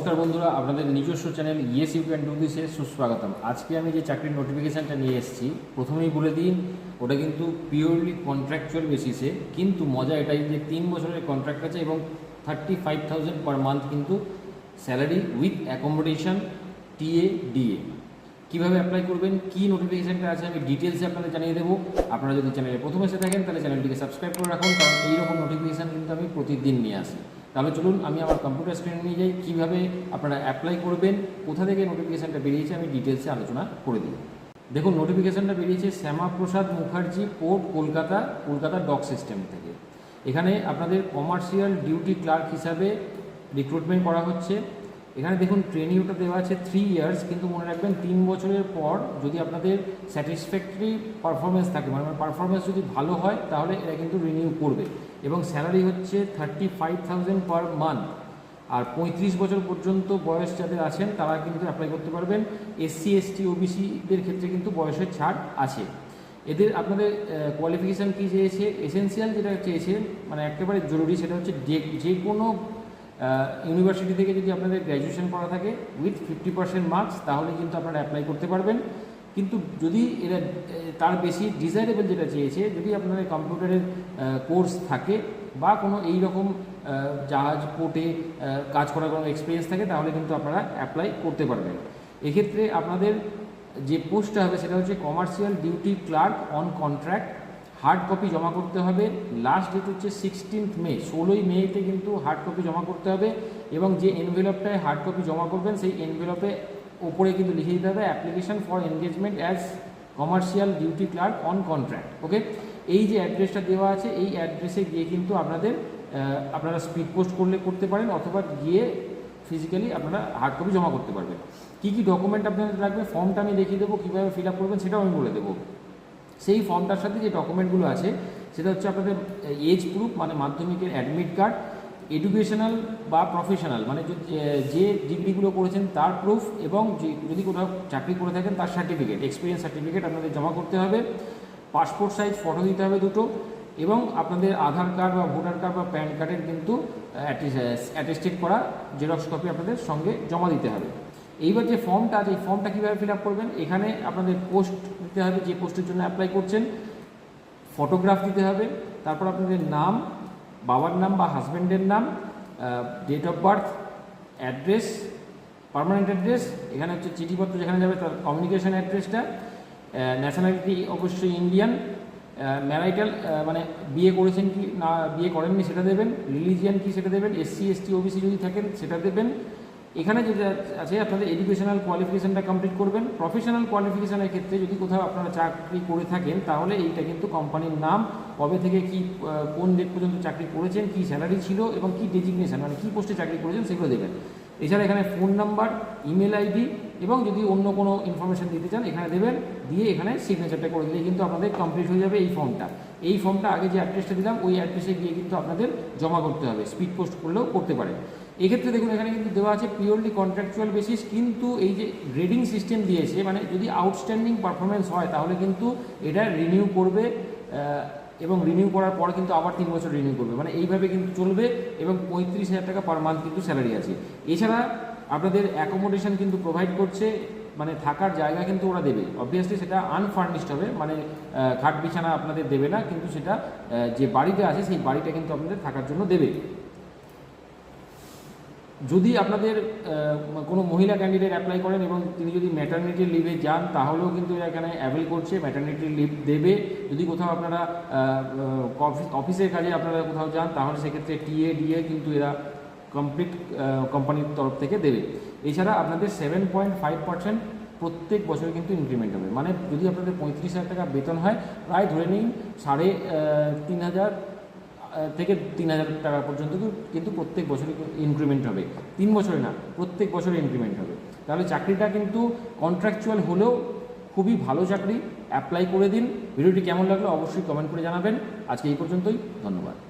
নমস্কার বন্ধুরা, আপনাদের নিজস্ব channel yes you can do দিসে সুস্বাগতম। আজকে আমি যে চাকরির নোটিফিকেশানটা নিয়ে এসেছি, প্রথমেই বলে দিন, ওটা কিন্তু পিওরলি কন্ট্রাকচুয়াল বেসিসে কিন্তু মজা এটাই যে তিন বছরের কন্ট্রাক্ট আছে এবং thirty five thousand per month কিন্তু salary with accommodation TA DA কীভাবে অ্যাপ্লাই করবেন, কী নোটিফিকেশানটা আছে, আমি ডিটেলসে আপনাদের জানিয়ে দেবো। আপনারা যদি চ্যানেলে প্রথম এসে থাকেন, তাহলে চ্যানেলটিকে সাবস্ক্রাইব করে রাখুন, কারণ এইরকম নোটিফিকেশান কিন্তু আমি প্রতিদিন নিয়ে আসি। তাহলে চলুন আমি আমার কম্পিউটার স্ক্রিনে নিয়ে যাই, কীভাবে আপনারা অ্যাপ্লাই করবেন, কোথা থেকে নোটিফিকেশানটা বেরিয়েছে, আমি ডিটেলসে আলোচনা করে দিই দেখুন নোটিফিকেশানটা বেরিয়েছে Shyama Prasad Mukherjee port Kolkata Kolkata dock system থেকে। এখানে আপনাদের কমার্শিয়াল ডিউটি ক্লার্ক হিসাবে রিক্রুটমেন্ট করা হচ্ছে। এখানে দেখুন ট্রেনিংটা দেওয়া আছে থ্রি ইয়ার্স কিন্তু মনে রাখবেন তিন বছরের পর যদি আপনাদের স্যাটিসফ্যাক্টরি পারফরমেন্স থাকে মানে পারফরমেন্স যদি ভালো হয়, তাহলে এরা কিন্তু রিনিউ করবে। এবং স্যালারি হচ্ছে thirty five thousand per month আর পঁয়ত্রিশ বছর পর্যন্ত বয়স যাদের আছেন, তারা কিন্তু অ্যাপ্লাই করতে পারবেন। এসসি এসটি ওবিসিদের ক্ষেত্রে কিন্তু বয়সের ছাড় আছে। এদের আপনাদের কোয়ালিফিকেশান কী চেয়েছে? এসেন্সিয়াল যেটা চেয়েছে মানে একেবারে জরুরি, সেটা হচ্ছে যে কোনো ইউনিভার্সিটি থেকে যদি আপনাদের গ্র্যাজুয়েশন করা থাকে উইথ ফিফটি পার্সেন্ট মার্কস তাহলে কিন্তু আপনারা অ্যাপ্লাই করতে পারবেন। কিন্তু যদি এরা তার বেশি ডিজাইরেবল যেটা চেয়েছে, যদি আপনাদের কম্পিউটারের কোর্স থাকে বা কোনো এই রকম জাহাজ পোর্টে কাজ করার কোনো এক্সপিরিয়েন্স থাকে, তাহলে কিন্তু আপনারা অ্যাপ্লাই করতে পারবেন। এক্ষেত্রে আপনাদের যে পোস্টটা হবে, সেটা হচ্ছে commercial duty clerk on contract hard copy জমা করতে হবে। লাস্ট ডেট হচ্ছে সিক্সটিন্থ মে ষোলোই মেতে কিন্তু হার্ড কপি জমা করতে হবে এবং যে এনভেলপটায় হার্ড কপি জমা করবেন, সেই এনভেলপে ওপরে কিন্তু লিখে দিতে হবে application for engagement as commercial duty clerk on contract okay এই যে অ্যাড্রেসটা দেওয়া আছে, এই অ্যাড্রেসে গিয়ে কিন্তু আপনাদের আপনারা স্পিড পোস্ট করলে করতে পারেন অথবা গিয়ে ফিজিক্যালি আপনারা হার্ড কপি জমা করতে পারবেন। কী কী ডকুমেন্ট আপনাদের লাগবে? ফর্মটা আমি দেখিয়ে দেবো, কীভাবে ফিল আপ করবেন সেটাও আমি বলে দেবো। সেই ফর্মটার সাথে যে ডকুমেন্টগুলো আছে, সেটা হচ্ছে আপনাদের এজ প্রুফ মানে মাধ্যমিকের অ্যাডমিট কার্ড এডুকেশনাল বা প্রফেশনাল মানে যে- ডিগ্রিগুলো করেছেন তার প্রুফ এবং যে, যদি কোথাও চাকরি করে থাকেন তার সার্টিফিকেট এক্সপিরিয়েন্স সার্টিফিকেট আপনাদের জমা করতে হবে পাসপোর্ট সাইজ ফটো দিতে হবে দুটো এবং আপনাদের আধার কার্ড বা ভোটার কার্ড বা প্যান কার্ডের কিন্তু অ্যাটেস্টেড করা জেরক্স কপি আপনাদের সঙ্গে জমা দিতে হবে। এইবার যে ফর্মটা আছে, এই ফর্মটা কীভাবে ফিল আপ করবেন? এখানে আপনাদের পোস্ট দিতে হবে, যে পোস্টের জন্য অ্যাপ্লাই করছেন। ফটোগ্রাফ দিতে হবে। তারপর আপনাদের নাম, বাবার নাম বা হাজব্যান্ডের নাম date of birth address permanent address এখানে হচ্ছে চিঠিপত্র যেখানে যাবে তার কমিউনিকেশান অ্যাড্রেসটা ন্যাশনালিটি অবশ্যই ইন্ডিয়ান ম্যারাইটাল মানে বিয়ে করেছেন কি না, বিয়ে করেননি সেটা দেবেন রিলিজিয়ান কি সেটা দেবেন এসসি এসটি ওবিসি যদি থাকেন সেটা দেবেন এখানে যেটা আছে, আপনাদের এডুকেশনাল কোয়ালিফিকেশানটা কমপ্লিট করবেন। প্রফেশনাল কোয়ালিফিকেশানের ক্ষেত্রে যদি কোথাও আপনারা চাকরি করে থাকেন, তাহলে এইটা কিন্তু কোম্পানির নাম, কবে থেকে কি কোন ডেট পর্যন্ত চাকরি করেছেন, কি স্যালারি ছিল এবং কি ডেজিগনেশন মানে কি পোস্টে চাকরি করেছেন সেগুলো দেবেন এছাড়া এখানে ফোন নাম্বার ইমেল আইডি এবং যদি অন্য কোনো ইনফরমেশন দিতে চান, এখানে দেবেন, দিয়ে এখানে সিগনেচারটা করে দিলে কিন্তু আপনাদের কমপ্লিট হয়ে যাবে এই ফর্মটা এই ফর্মটা আগে যে অ্যাড্রেসটা দিলাম, ওই অ্যাড্রেসে গিয়ে কিন্তু আপনাদের জমা করতে হবে। স্পিড পোস্ট করলেও করতে পারেন। এক্ষেত্রে দেখুন, এখানে কিন্তু দেওয়া আছে পিওরলি কন্ট্রাকচুয়াল বেসিস কিন্তু এই যে গ্রেডিং সিস্টেম দিয়েছে মানে যদি আউটস্ট্যান্ডিং পারফরমেন্স হয়, তাহলে কিন্তু এটা রিনিউ করবে এবং রিনিউ করার পর কিন্তু আবার তিন বছর রিনিউ করবে। মানে এইভাবে কিন্তু চলবে, এবং পঁয়ত্রিশ হাজার টাকা পার মান্থ কিন্তু স্যালারি আছে। এছাড়া আপনাদের অ্যাকোমোডেশন কিন্তু প্রোভাইড করছে মানে থাকার জায়গা কিন্তু ওরা দেবে। অবভিয়াসলি সেটা আনফার্নিশড হবে মানে খাট বিছানা আপনাদের দেবে না, কিন্তু সেটা যে বাড়িতে আছে, সেই বাড়িটা কিন্তু আপনাদের থাকার জন্য দেবে। যদি আপনাদের কোনো মহিলা ক্যান্ডিডেট অ্যাপ্লাই করেন এবং তিনি যদি ম্যাটার্নিটি লিভে যান, তাহলেও কিন্তু এখানে অ্যাভেল করছে ম্যাটার্নিটি লিভ দেবে। যদি কোথাও আপনারা অফিসের কাজে আপনারা কোথাও যান, তাহলে সেক্ষেত্রে টিএ ডিএ কিন্তু এরা কমপ্লিট কোম্পানির তরফ থেকে দেবে। এছাড়া আপনাদের সেভেন পয়েন্ট ফাইভ পার্সেন্ট প্রত্যেক বছরে কিন্তু ইনক্রিমেন্ট হবে। মানে যদি আপনাদের পঁয়ত্রিশ হাজার টাকা বেতন হয়, প্রায় ধরে নিন সাড়ে তিন হাজার থেকে তিন হাজার টাকা পর্যন্ত কিন্তু- প্রত্যেক বছরে ইনক্রিমেন্ট হবে। তিন বছরে না, প্রত্যেক বছরে ইনক্রিমেন্ট হবে। তাহলে চাকরিটা কিন্তু কন্ট্রাকচুয়াল হলেও খুবই ভালো চাকরি। অ্যাপ্লাই করে দিন। ভিডিওটি কেমন লাগল অবশ্যই কমেন্ট করে জানাবেন। আজকে এই পর্যন্তই। ধন্যবাদ।